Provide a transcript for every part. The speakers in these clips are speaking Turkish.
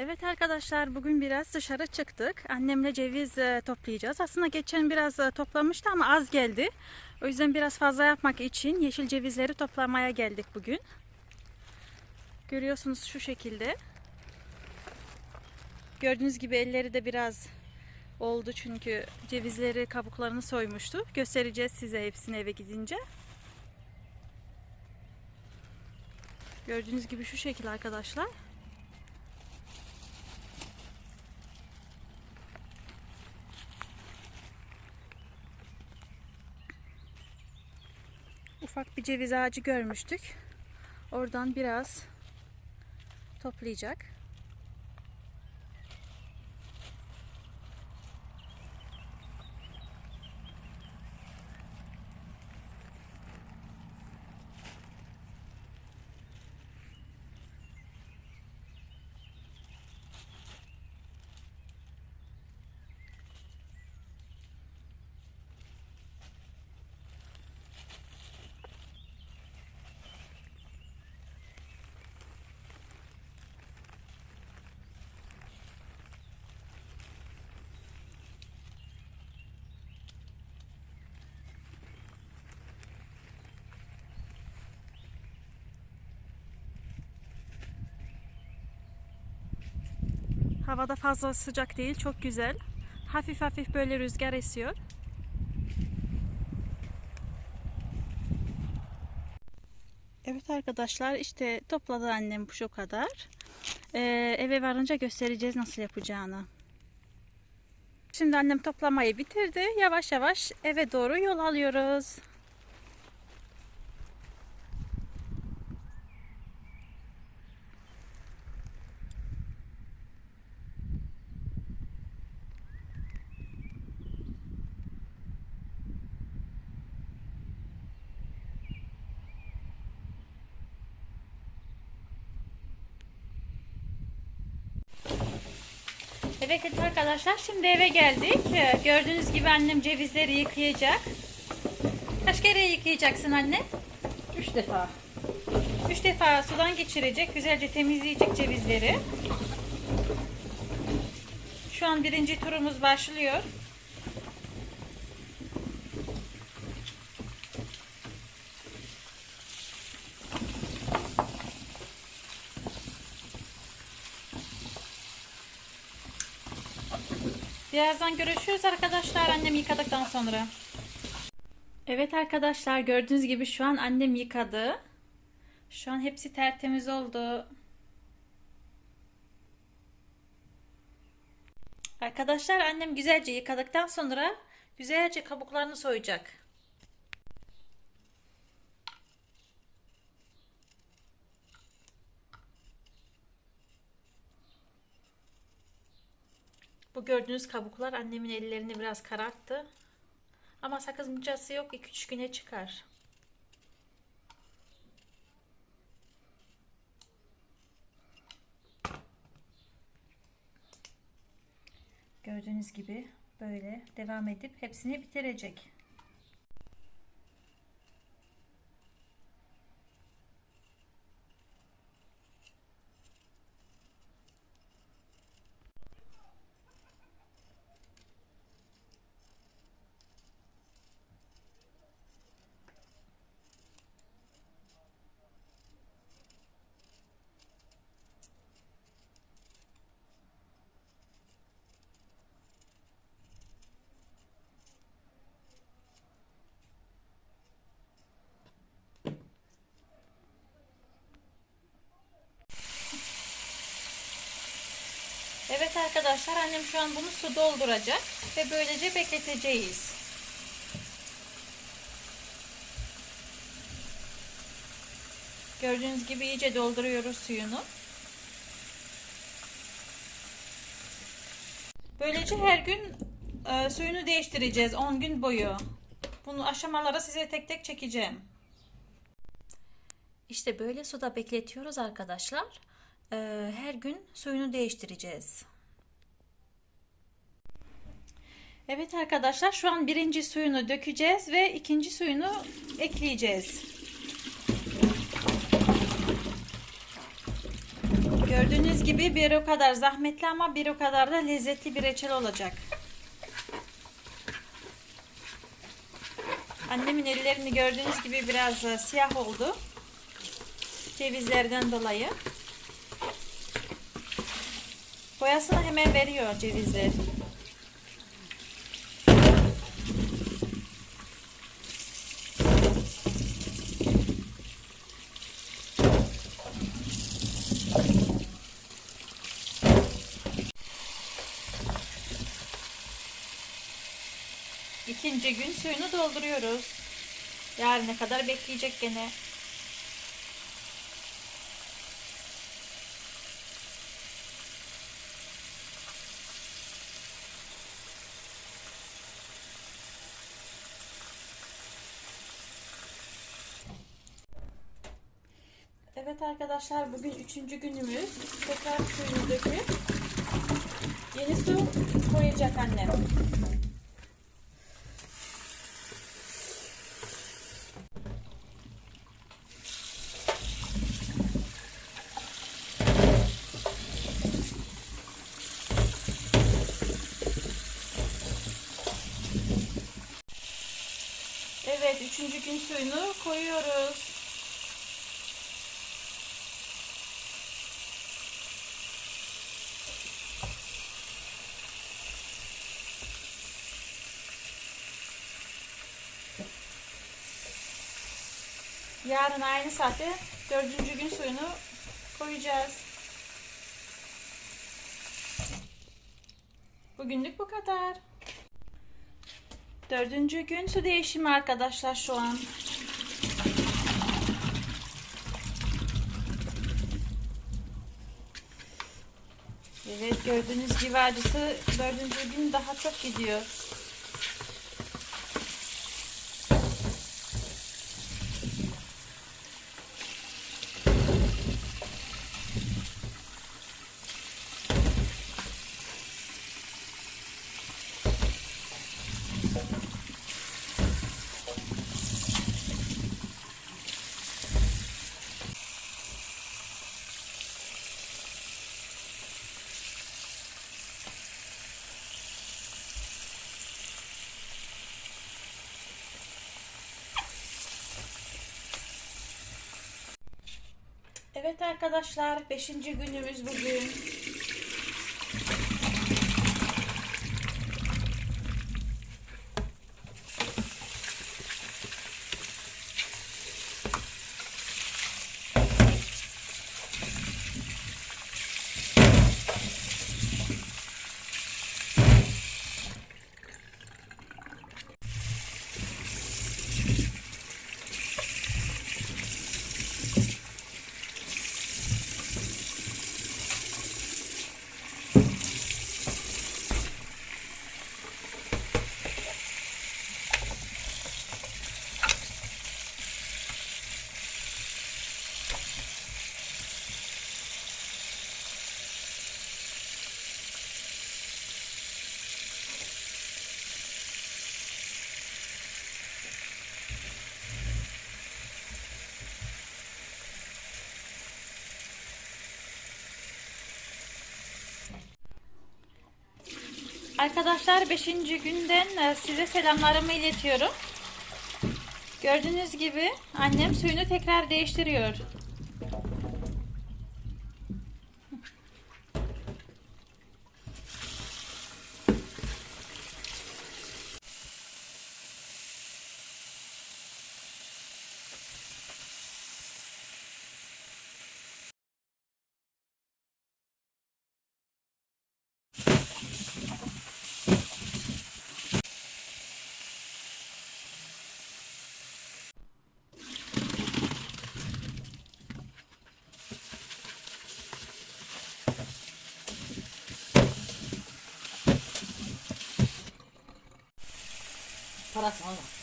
Evet arkadaşlar bugün biraz dışarı çıktık. Annemle ceviz e, toplayacağız. Aslında geçen biraz e, toplamıştı ama az geldi. O yüzden biraz fazla yapmak için yeşil cevizleri toplamaya geldik bugün. Görüyorsunuz şu şekilde. Gördüğünüz gibi elleri de biraz oldu çünkü cevizleri kabuklarını soymuştu. Göstereceğiz size hepsini eve gidince. Gördüğünüz gibi şu şekil arkadaşlar. Ufak bir ceviz ağacı görmüştük. Oradan biraz toplayacak. Havada fazla sıcak değil, çok güzel. Hafif hafif böyle rüzgar esiyor. Evet arkadaşlar işte topladı annem şu kadar. Ee, eve varınca göstereceğiz nasıl yapacağını. Şimdi annem toplamayı bitirdi. Yavaş yavaş eve doğru yol alıyoruz. Evet arkadaşlar şimdi eve geldik. Ee, Gördüğünüz gibi annem cevizleri yıkayacak. Kaç kere yıkayacaksın anne? Üç defa. Üç defa sudan geçirecek. Güzelce temizleyecek cevizleri. Şu an birinci turumuz başlıyor. Birazdan görüşürüz arkadaşlar annem yıkadıktan sonra. Evet arkadaşlar gördüğünüz gibi şu an annem yıkadı. Şu an hepsi tertemiz oldu. Arkadaşlar annem güzelce yıkadıktan sonra güzelce kabuklarını soyacak. Bu gördüğünüz kabuklar annemin ellerini biraz kararttı. Ama sakıncası yok 2-3 güne çıkar. Gördüğünüz gibi böyle devam edip hepsini bitirecek. Evet arkadaşlar annem şu an bunu su dolduracak ve böylece bekleteceğiz. Gördüğünüz gibi iyice dolduruyoruz suyunu. Böylece her gün e, suyunu değiştireceğiz 10 gün boyu. Bunu aşamalara size tek tek çekeceğim. İşte böyle suda bekletiyoruz arkadaşlar. Ee, her gün suyunu değiştireceğiz. Evet arkadaşlar şu an birinci suyunu dökeceğiz ve ikinci suyunu ekleyeceğiz. Gördüğünüz gibi bir o kadar zahmetli ama bir o kadar da lezzetli bir reçel olacak. Annemin ellerini gördüğünüz gibi biraz e, siyah oldu. Cevizlerden dolayı. Boyasını hemen veriyor cevizler. İkinci gün suyunu dolduruyoruz. Yarına kadar bekleyecek gene. Evet arkadaşlar bugün üçüncü günümüz. Tekrar suyunu döküp yeni su koyacak annem. Evet, üçüncü gün suyunu koyuyoruz. Yarın aynı saatte dördüncü gün suyunu koyacağız. Bugünlük bu kadar. Dördüncü gün su değişimi arkadaşlar şu an. Evet gördüğünüz gibi acısı dördüncü gün daha çok gidiyor. Evet arkadaşlar 5. günümüz bugün. Arkadaşlar 5. günden e, size selamlarımı iletiyorum. Gördüğünüz gibi annem suyunu tekrar değiştiriyor. Parası ama.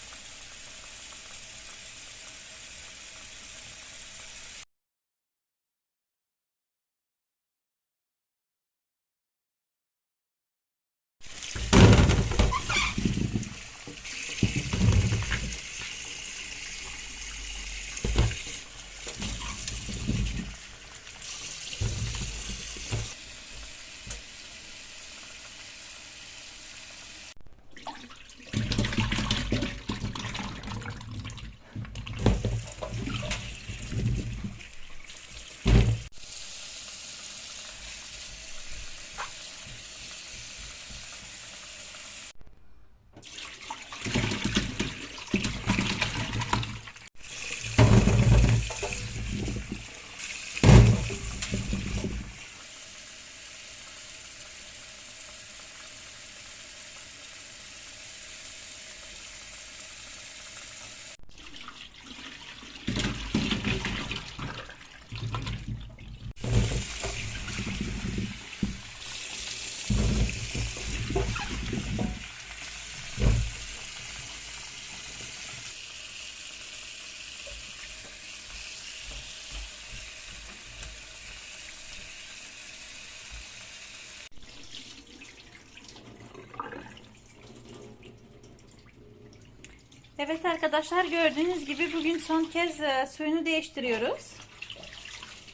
Evet arkadaşlar gördüğünüz gibi bugün son kez e, suyunu değiştiriyoruz.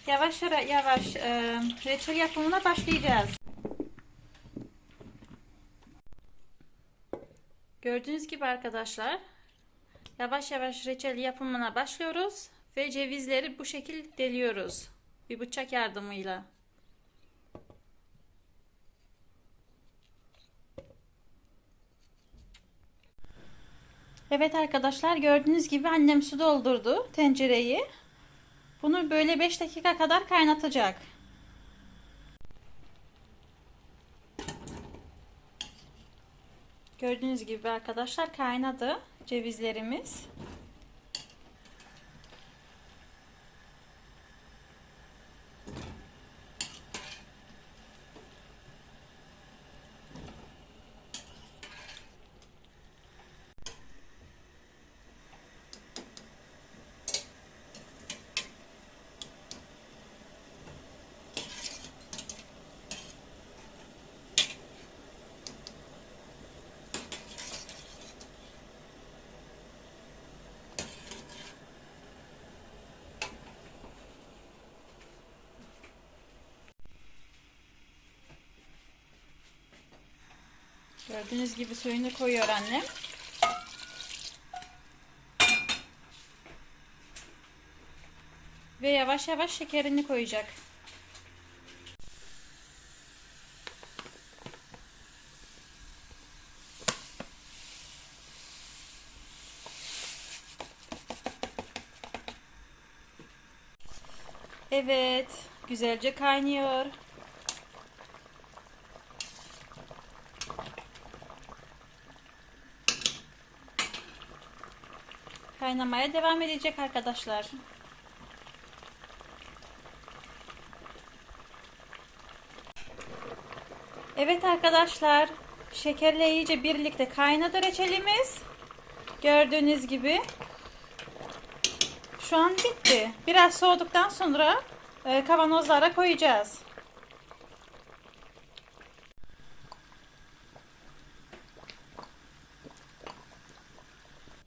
Yavaş yavaş e, reçel yapımına başlayacağız. Gördüğünüz gibi arkadaşlar yavaş yavaş reçel yapımına başlıyoruz ve cevizleri bu şekil deliyoruz bir bıçak yardımıyla. Evet arkadaşlar gördüğünüz gibi annem su doldurdu tencereyi. Bunu böyle 5 dakika kadar kaynatacak. Gördüğünüz gibi arkadaşlar kaynadı cevizlerimiz. Gördüğünüz gibi suyunu koyuyor annem. Ve yavaş yavaş şekerini koyacak. Evet, güzelce kaynıyor. Kaynamaya devam edecek arkadaşlar. Evet arkadaşlar, şekerle iyice birlikte kaynadı reçelimiz. Gördüğünüz gibi. Şu an bitti. Biraz soğuduktan sonra e, kavanozlara koyacağız.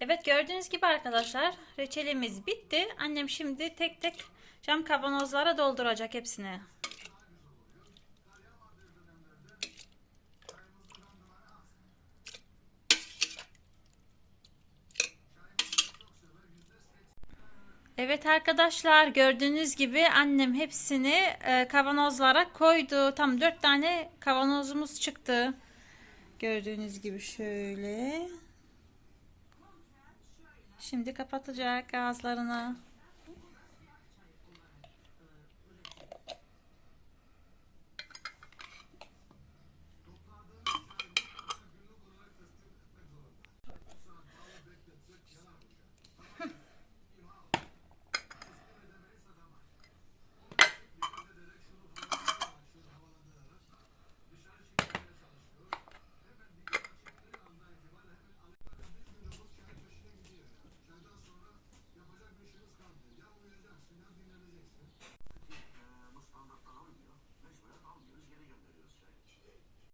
Evet gördüğünüz gibi arkadaşlar reçelimiz bitti. Annem şimdi tek tek cam kavanozlara dolduracak hepsini. Evet arkadaşlar gördüğünüz gibi annem hepsini e, kavanozlara koydu. Tam 4 tane kavanozumuz çıktı. Gördüğünüz gibi şöyle. Şimdi kapatacak ağızlarını.